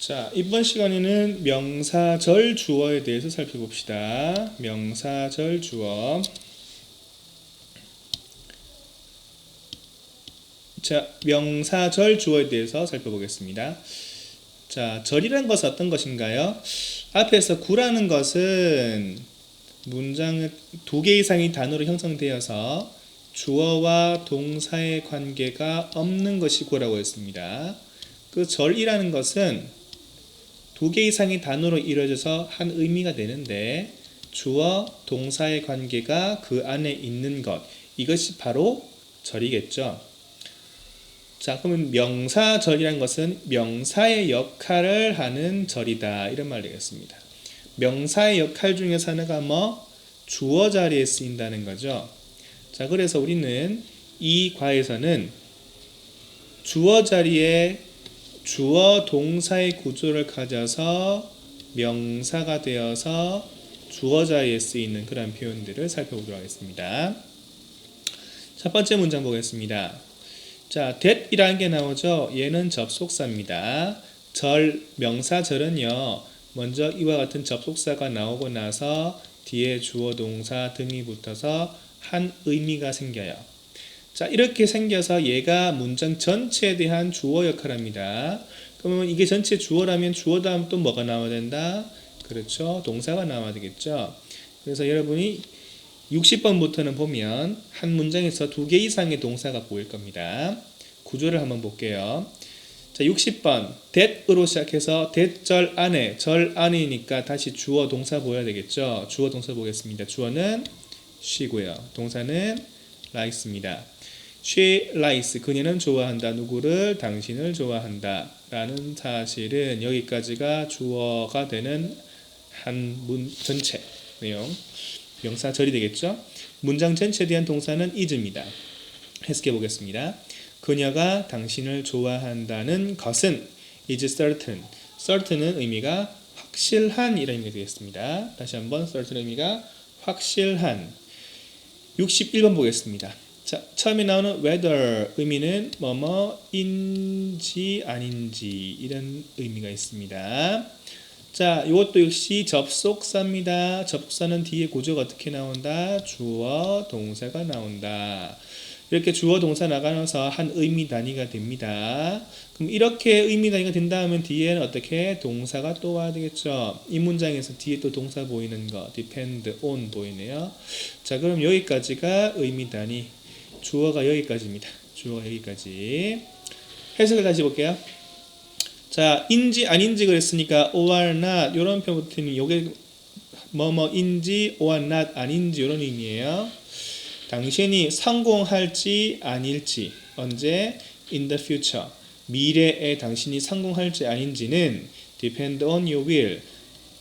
자, 이번 시간에는 명사절 주어에 대해서 살펴봅시다. 명사절 주어. 자, 명사절 주어에 대해서 살펴보겠습니다. 자, 절이란 것은 어떤 것인가요? 앞에서 구라는 것은 문장의 두 개 이상의 단어로 형성되어서 주어와 동사의 관계가 없는 것이 구라고 했습니다. 그 절이라는 것은 두 개 이상의 단어로 이루어져서 한 의미가 되는데 주어 동사의 관계가 그 안에 있는 것 이것이 바로 절이겠죠. 자, 그러면 명사절이란 것은 명사의 역할을 하는 절이다 이런 말 되겠습니다. 명사의 역할 중에서 하나가 뭐 주어 자리에 쓰인다는 거죠. 자, 그래서 우리는 이 과에서는 주어 자리에 주어 동사의 구조를 가져서 명사가 되어서 주어 자리에 쓰이는 그런 표현들을 살펴보도록 하겠습니다. 첫 번째 문장 보겠습니다. 자, that이라는 게 나오죠. 얘는 접속사입니다. 절, 명사절은요. 먼저 이와 같은 접속사가 나오고 나서 뒤에 주어 동사 등이 붙어서 한 의미가 생겨요. 자, 이렇게 생겨서 얘가 문장 전체에 대한 주어 역할을 합니다. 그러면 이게 전체 주어라면 주어 다음 또 뭐가 나와야 된다? 그렇죠. 동사가 나와야 되겠죠. 그래서 여러분이 60번부터는 보면 한 문장에서 두 개 이상의 동사가 보일 겁니다. 구조를 한번 볼게요. 자, 60번 that으로 시작해서 that 절 안에 절 안이니까 다시 주어 동사 보여야 되겠죠. 주어 동사 보겠습니다. 주어는 she고요. 동사는 likes입니다. She likes 그녀는 좋아한다. 누구를 당신을 좋아한다. 라는 사실은 여기까지가 주어가 되는 한 문 전체 내용 명사 절이 되겠죠. 문장 전체에 대한 동사는 is입니다. 해석해 보겠습니다. 그녀가 당신을 좋아한다는 것은 is certain. certain은 의미가 확실한 이런 의미가 되겠습니다. 다시 한번 certain 의미가 확실한. 61번 보겠습니다. 자, 처음에 나오는 whether 의미는 뭐뭐인지 아닌지 이런 의미가 있습니다. 자, 이것도 역시 접속사입니다. 접속사는 뒤에 구조가 어떻게 나온다? 주어, 동사가 나온다. 이렇게 주어, 동사 나가면서 한 의미 단위가 됩니다. 그럼 이렇게 의미 단위가 된다 면 뒤에는 어떻게 동사가 또 와야 되겠죠? 이 문장에서 뒤에 또 동사 보이는 거, depend on 보이네요. 자, 그럼 여기까지가 의미 단위. 주어가 여기까지입니다. 주어가 여기까지. 해석을 다시 볼게요. 자, 인지 아닌지 그랬으니까 or not 이런 표현부터는 요게 뭐뭐인지 or not 아닌지 이런 의미예요. 당신이 성공할지 아닐지 언제 in the future 미래에 당신이 성공할지 아닌지는 depend on your will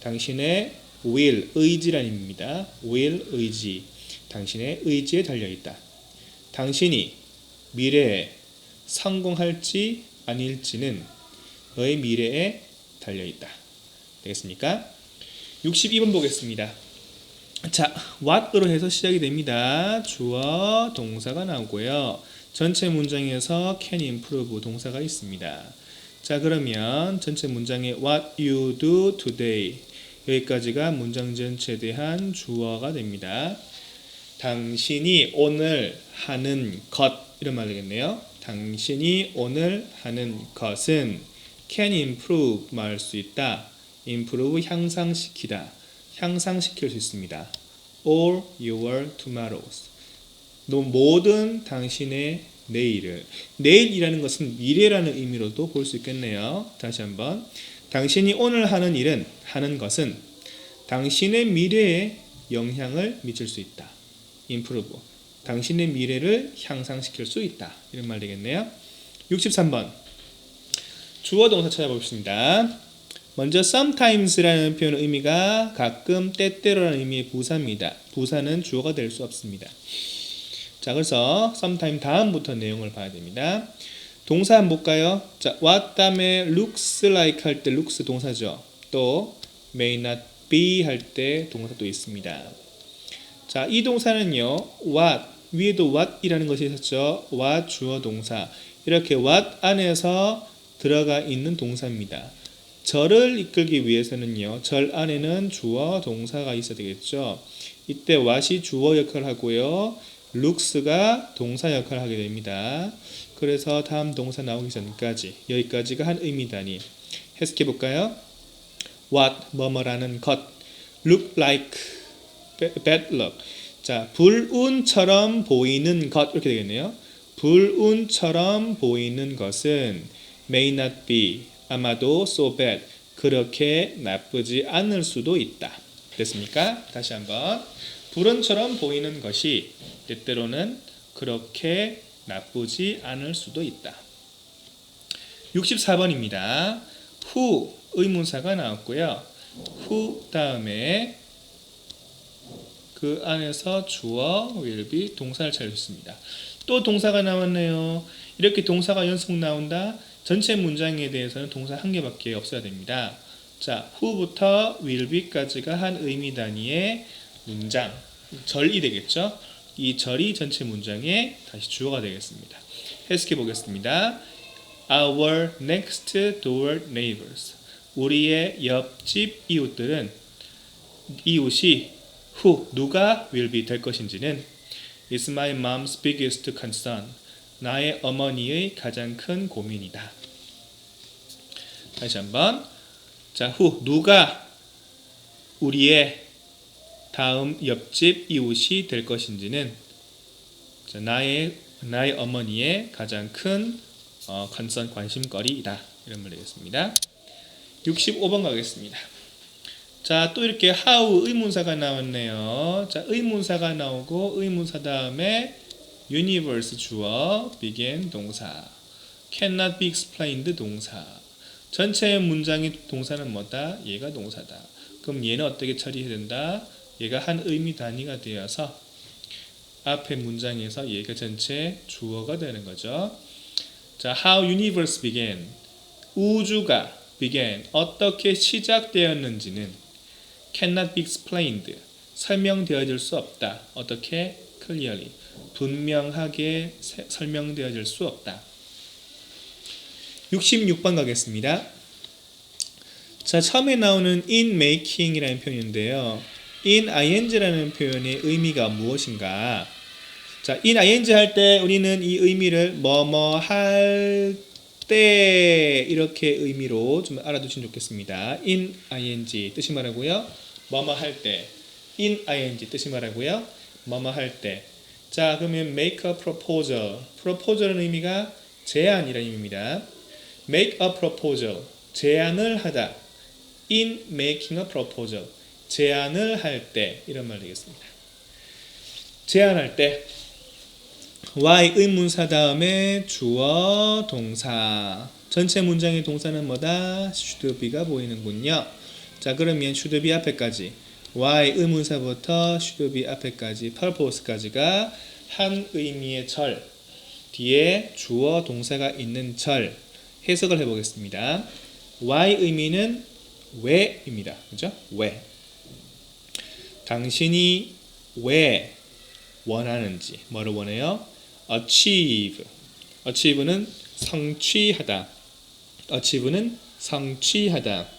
당신의 will 의지란 의미입니다. will 의지 당신의 의지에 달려 있다. 당신이 미래에 성공할지 아닐지는 너의 미래에 달려 있다. 되겠습니까? 62번 보겠습니다. 자, what으로 해서 시작이 됩니다. 주어, 동사가 나오고요. 전체 문장에서 can improve 동사가 있습니다. 자, 그러면 전체 문장에 what you do today 여기까지가 문장 전체에 대한 주어가 됩니다. 당신이 오늘 하는 것 이런 말 되겠네요. 당신이 오늘 하는 것은 can improve 말할 수 있다. improve 향상시키다. 향상시킬 수 있습니다. all your tomorrows. 너 모든 당신의 내일을 내일이라는 것은 미래라는 의미로도 볼 수 있겠네요. 다시 한번 당신이 오늘 하는 일은 하는 것은 당신의 미래에 영향을 미칠 수 있다. Improve 당신의 미래를 향상시킬 수 있다. 이런 말 되겠네요. 63번 주어 동사 찾아보겠습니다. 먼저 sometimes라는 표현 의미가 가끔 때때로라는 의미의 부사입니다. 부사는 주어가 될 수 없습니다. 자, 그래서 sometime 다음부터 내용을 봐야 됩니다. 동사 한번 볼까요? 자, what 다음에 looks like 할 때 looks 동사죠. 또 may not be 할 때 동사 또 있습니다. 자, 이 동사는요. what 위에도 what이라는 것이 있었죠. what 주어 동사. 이렇게 what 안에서 들어가 있는 동사입니다. 절을 이끌기 위해서는요. 절 안에는 주어 동사가 있어야 되겠죠. 이때 what이 주어 역할을 하고요. looks가 동사 역할을 하게 됩니다. 그래서 다음 동사 나오기 전까지 여기까지가 한 의미 단위. 해석해 볼까요? what 뭐뭐라는 것 look like bad luck. 자, 불운처럼 보이는 것 이렇게 되겠네요. 불운처럼 보이는 것은 may not be 아마도 so bad 그렇게 나쁘지 않을 수도 있다. 됐습니까? 다시 한번 불운처럼 보이는 것이 때때로는 그렇게 나쁘지 않을 수도 있다. 64번입니다. who 의문사가 나왔고요. who 다음에 그 안에서 주어 will be 동사를 찾으셨습니다. 또 동사가 나왔네요. 이렇게 동사가 연속 나온다. 전체 문장에 대해서는 동사 한 개밖에 없어야 됩니다. 자, who부터 will be까지가 한 의미 단위의 문장, 절이 되겠죠. 이 절이 전체 문장의 다시 주어가 되겠습니다. 해석해 보겠습니다. Our next door neighbors. 우리의 옆집 이웃들은 이웃이 who 누가 will be 될 것인지는 is my mom's biggest concern. 나의 어머니의 가장 큰 고민이다. 다시 한번 자 who 누가 우리의 다음 옆집 이웃이 될 것인지는 자, 나의 나의 어머니의 가장 큰 어, 컨선 관심거리이다 이런 말 되겠습니다. 65번 가겠습니다. 자, 또 이렇게 how 의문사가 나왔네요. 자, 의문사가 나오고 의문사 다음에 universe 주어, begin 동사, cannot be explained 동사. 전체 문장의 동사는 뭐다? 얘가 동사다. 그럼 얘는 어떻게 처리해야 된다? 얘가 한 의미 단위가 되어서 앞에 문장에서 얘가 전체 주어가 되는 거죠. 자, how universe began. 우주가 began 어떻게 시작되었는지는 cannot be explained 설명되어질 수 없다. 어떻게 clearly 분명하게 세- 설명되어질 수 없다. 66번 가겠습니다. 자, 처음에 나오는 in making이라는 표현인데요. in ing라는 표현의 의미가 무엇인가? 자, in ing 할 때 우리는 이 의미를 뭐뭐 할 때 이렇게 의미로 좀 알아두시면 좋겠습니다. in ing 뜻이 뭐라고요? 뭐뭐 할 때. in ing 뜻이 뭐라고요? 뭐뭐 할 때. 자, 그러면 make a proposal. proposal은 의미가 제안이라는 의미입니다. make a proposal. 제안을 하다. in making a proposal. 제안을 할 때 이런 말 되겠습니다. 제안할 때 y 의문사 다음에 주어 동사 전체 문장의 동사는 뭐다? should be가 보이는군요. 자 그러면 be 앞에까지 y 의문사부터 be 앞에까지 purpose까지가 한 의미의 절 뒤에 주어 동사가 있는 절 해석을 해보겠습니다. y 의미는 왜입니다. 그죠? 왜 당신이 왜 원하는지 뭐를 원해요? achieve. achieve는 성취하다. achieve는 성취하다.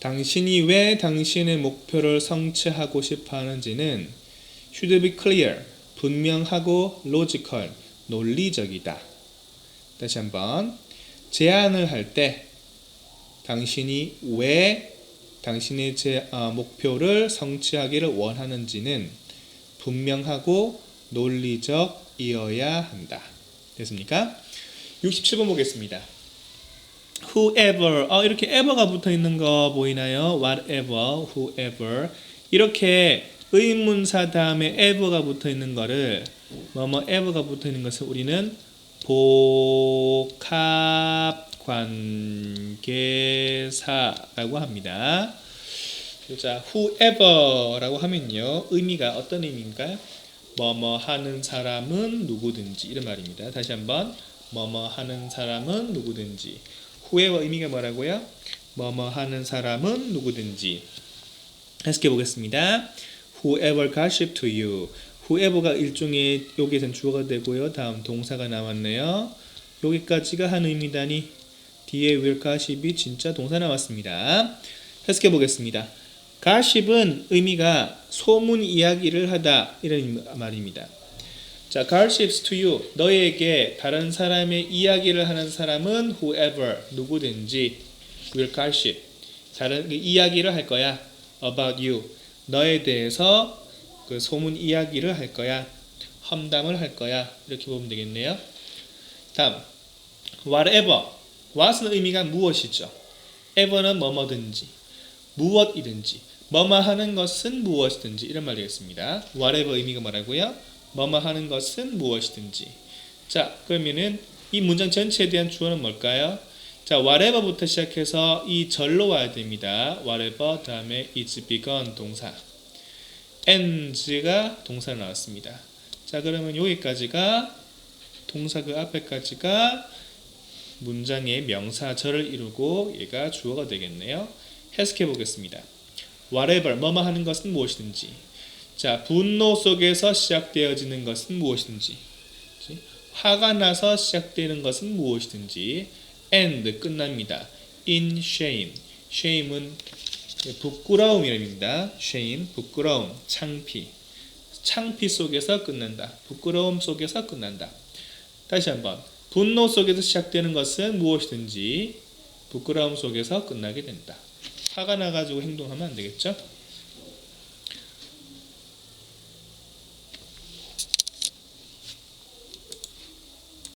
당신이 왜 당신의 목표를 성취하고 싶어 하는지는 should be clear. 분명하고 logical. 논리적이다. 다시 한번 제안을 할 때 당신이 왜 당신의 제, 아, 목표를 성취하기를 원하는지는 분명하고 논리적이어야 한다. 됐습니까? 67번 보겠습니다. Whoever 어, 이렇게 ever가 붙어 있는 거 보이나요? Whatever, whoever 이렇게 의문사 다음에 ever가 붙어 있는 거를 뭐뭐 ever가 붙어 있는 것을 우리는 복합 관계사라고 합니다. 자, whoever라고 하면요. 의미가 어떤 의미인가요? 뭐뭐 하는 사람은 누구든지 이런 말입니다. 다시 한번 뭐뭐 하는 사람은 누구든지 whoever 의미가 뭐라고요? 뭐뭐 하는 사람은 누구든지 해석해 보겠습니다. Whoever gossip to you. Whoever가 일종의 여기에선 주어가 되고요. 다음 동사가 나왔네요. 여기까지가 한 의미다니 뒤에 will gossip이 진짜 동사 나왔습니다. 해석해 보겠습니다. gossip은 의미가 소문 이야기를 하다 이런 말입니다. 자, gossips to you. 너에게 다른 사람의 이야기를 하는 사람은 whoever 누구든지 will gossip. 다른 그 이야기를 할 거야. about you. 너에 대해서 그 소문 이야기를 할 거야. 험담을 할 거야. 이렇게 보면 되겠네요. 다음 whatever. what은 의미가 무엇이죠? ever는 뭐뭐든지 무엇이든지 뭐뭐 하는 것은 무엇이든지 이런 말이 되겠습니다. whatever 의미가 뭐라고요? 뭐뭐 하는 것은 무엇이든지. 자, 그러면은 이 문장 전체에 대한 주어는 뭘까요? 자, whatever부터 시작해서 이 절로 와야 됩니다. whatever 다음에 is begun 동사. ends가 동사 나왔습니다. 자, 그러면 여기까지가 동사 그 앞에까지가 문장의 명사절을 이루고 얘가 주어가 되겠네요. 해석해 보겠습니다. whatever 뭐뭐 하는 것은 무엇이든지 자 분노 속에서 시작되어지는 것은 그치? 화가 나서 시작되는 것은 무엇이든지 and 끝납니다. in shame shame은 부끄러움이랍니다. shame 부끄러움 창피 창피 속에서 끝난다. 부끄러움 속에서 끝난다. 다시 한번 분노 속에서 시작되는 것은 무엇이든지 부끄러움 속에서 끝나게 된다. 화가 나가지고 행동하면 안 되겠죠?